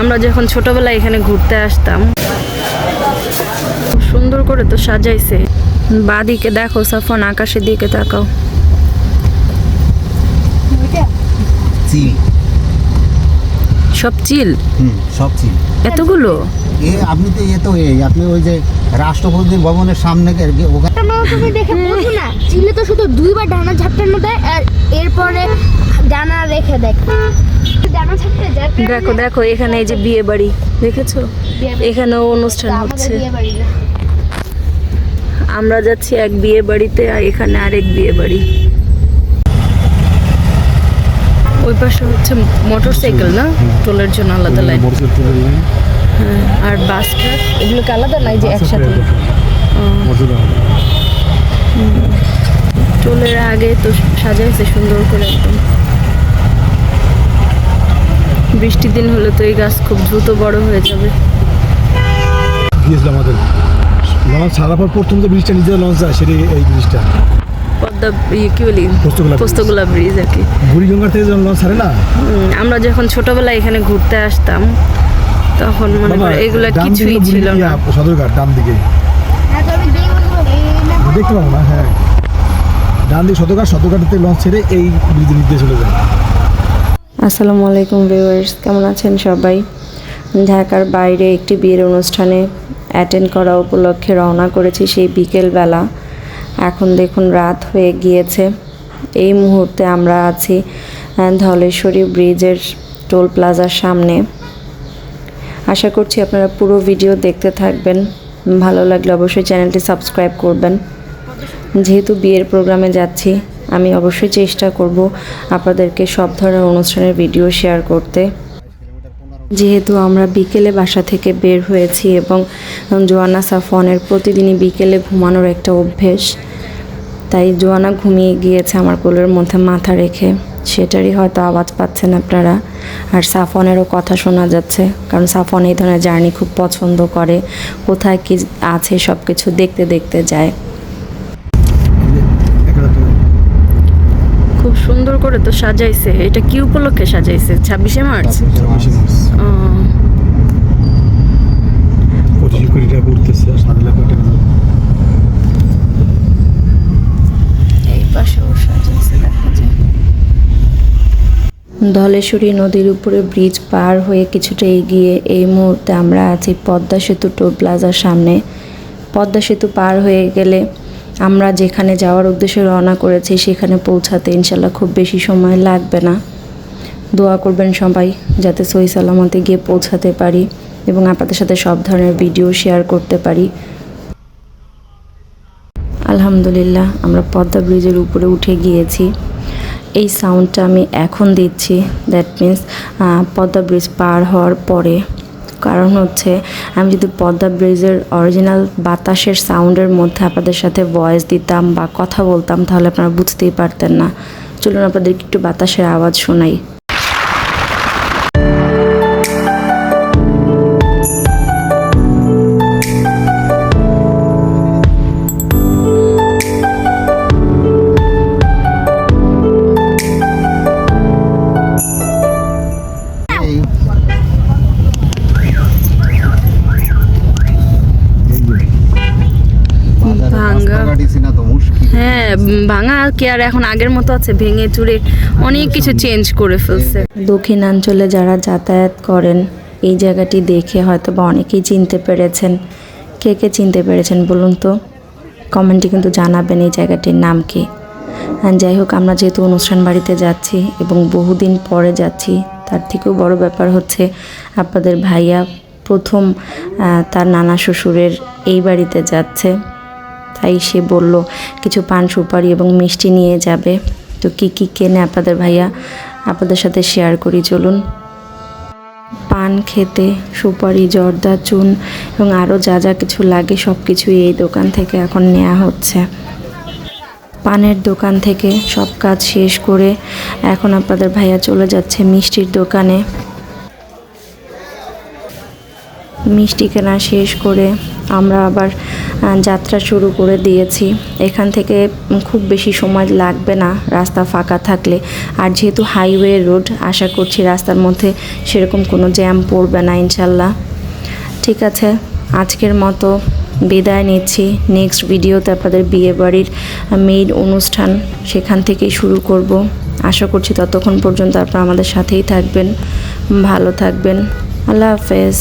আমরা যখন ছোটবেলায় এখানে ঘুরতে আসতাম খুব সুন্দর করে তো সাজাইছে। বাদিকে দেখো সাফন আকাশের দিকে তাকাও। সব চিল? হুম সব চিল। এতগুলো? এ আপনি তো এ তো এই আপনি ওই যে রাষ্ট্রপতি ভবনের সামনে ওখানে তুমি দেখে বলছো না? চিলে তো শুধু দুইবার ডানা ঝাপটানো দেয় আর এরপরে ডানা রেখে দেয়। দেখো দেখো এখানে এই যে বিয়ে বাড়ি দেখেছ? এখানেও অনুষ্ঠান হচ্ছে। আমরা যাচ্ছি এক বিয়ে বাড়িতে আর এখানে আরেক বিয়ে বাড়ি। ওই পাশে হচ্ছে মোটর সাইকেল না? টোলের জন্য আলাদা লাইন হ্যাঁ, আর বাস ট্রাক এগুলোকে আলাদা নাই যে একসাথে? টোলের আগে তো সাজাইছে সুন্দর করে একদম। বৃষ্টির দিন হলে তো এই গাছ খুব দ্রুত বড় হয়ে যাবে। গিয়েছিলাম আমাদের। লঞ্চ ছাড়ার পর প্রথম যে ব্রিজটা নিজের লঞ্চ যায় সেটা এই ব্রিজটা পদ্মা ইয়ে কি বলি? পোস্তগোলা। ব্রিজ আর কি। বুড়িগঙ্গার থেকে যখন লঞ্চ ছাড়ে না? আমরা যখন ছোটবেলায় এখানে ঘুরতে আসতাম তখন মনে করো এগুলো কিছুই ছিল না। সদরঘাট ডান দিকে। হ্যাঁ, দেখতে পাবো না হ্যাঁ। ডান দিকে সদরঘাট সদরঘাট থেকে লঞ্চ ছেড়ে এই ব্রিজের নিচে চলে যায়। আসসালামু আলাইকুম ভিউয়ার্স, কেমন আছেন সবাই? ঢাকার বাইরে একটি বিয়ের অনুষ্ঠানে অ্যাটেন্ড করা উপলক্ষে রওনা করেছি সেই বিকেলবেলা। এখন দেখুন, রাত হয়ে গিয়েছে। এই মুহূর্তে আমরা আছি ধলেশ্বরী ব্রিজের টোল প্লাজার সামনে। আশা করছি আপনারা পুরো ভিডিও দেখতে থাকবেন। ভালো লাগলে অবশ্যই চ্যানেলটি সাবস্ক্রাইব করবেন। যেহেতু বিয়ের প্রোগ্রামে যাচ্ছি আমি অবশ্যই চেষ্টা করব আপনাদেরকে সব ধরনের অনুষ্ঠানের ভিডিও শেয়ার করতে। যেহেতু আমরা বিকেলে বাসা থেকে বের হয়েছি এবং জোয়ানা সাফনের প্রতিদিনই বিকেলে ঘুমানোর একটা অভ্যেস, তাই জোয়ানা ঘুমিয়ে গিয়েছে আমার কোলের মধ্যে মাথা রেখে। সেটারই হয়তো আওয়াজ পাচ্ছেন আপনারা। আর সাফনেরও কথা শোনা যাচ্ছে, কারণ সাফন এই ধরনের জার্নি খুব পছন্দ করে। কোথায় কি আছে সব কিছু দেখতে দেখতে যায় এই যে একটা তো খুব সুন্দর করে তো সাজাইছে। এটা কি উপলক্ষে সাজাইছে? ছাব্বিশে মার্চ? এই পাশেও সাজাইছে দেখা যায়। ধলেশ্বরী নদীর উপরে ব্রিজ পার হয়ে কিছুটা এগিয়ে এই মুহূর্তে আমরা আছি পদ্মা সেতু টোল প্লাজার সামনে। পদ্মা সেতু পার হয়ে গেলে আমরা যেখানে যাওয়ার উদ্দেশ্যে রওনা করেছি, সেখানে পৌঁছাতে ইনশাল্লাহ খুব বেশি সময় লাগবে না। দোয়া করবেন সবাই যাতে সহি সালামতে গিয়ে পৌঁছাতে পারি এবং আপনাদের সাথে সব ধরনের ভিডিও শেয়ার করতে পারি। আলহামদুলিল্লাহ, আমরা পদ্মা ব্রিজের উপরে উঠে গিয়েছি। এই সাউন্ডটা আমি এখন দিচ্ছি। দ্যাট মিন্স পদ্মা ব্রিজ পার হওয়ার পরে। কারণ হচ্ছে, আমি যদি পদ্মা ব্রিজের অরিজিনাল বাতাসের সাউন্ডের মধ্যে আপনাদের সাথে ভয়েস দিতাম বা কথা বলতাম, তাহলে আপনারা বুঝতেই পারতেন না। চলুন আপনাদেরকে একটু বাতাসের আওয়াজ শোনাই। ভাঙ্গা। হ্যাঁ ভাঙা কি আর এখন আগের মতো আছে ভেঙে চুরে অনেক কিছু চেঞ্জ করে ফেলছে। দক্ষিণাঞ্চলে যারা যাতায়াত করেন এই জায়গাটি দেখে হয়তো বা অনেকেই চিনতে পেরেছেন। কে কে চিনতে পেরেছেন বলুন তো? কমেন্টে কিন্তু জানাবেন এই জায়গাটির নাম কি। যাই হোক আমরা যেহেতু অনুষ্ঠান বাড়িতে যাচ্ছি এবং বহুদিন পরে যাচ্ছি তার থেকেও বড় ব্যাপার হচ্ছে আপনাদের ভাইয়া প্রথম তার নানা শ্বশুরের এই বাড়িতে যাচ্ছে। তাই সে বলল, কিছু পান সুপারি এবং মিষ্টি নিয়ে যাবে। তো কি কি কেনে আপনাদের ভাইয়া? আপনাদের সাথে শেয়ার করি, চলুন। পান খেতে, সুপারি, জর্দা, চুন এবং আরও যা যা কিছু লাগে সব কিছুই এই দোকান থেকে এখন নেওয়া হচ্ছে। পানের দোকান থেকে সব কাজ শেষ করে এখন আপনাদের ভাইয়া চলে যাচ্ছে মিষ্টির দোকানে। মিষ্টি কেনা শেষ করে আমরা আবার যাত্রা শুরু করে দিয়েছি। এখান থেকে খুব বেশি সময় লাগবে না রাস্তা ফাঁকা থাকলে। আর যেহেতু হাইওয়ে রোড, আশা করছি রাস্তার মধ্যে সেরকম কোনো জ্যাম পড়বে না, ইনশাল্লাহ। ঠিক আছে, আজকের মতো বিদায় নিচ্ছি। নেক্সট ভিডিওতে আপনাদের বিয়ে বাড়ির মেইন অনুষ্ঠান সেখান থেকেই শুরু করব। আশা করছি ততক্ষণ পর্যন্ত আপনারা আমাদের সাথেই থাকবেন। ভালো থাকবেন। আল্লাহ হাফেজ।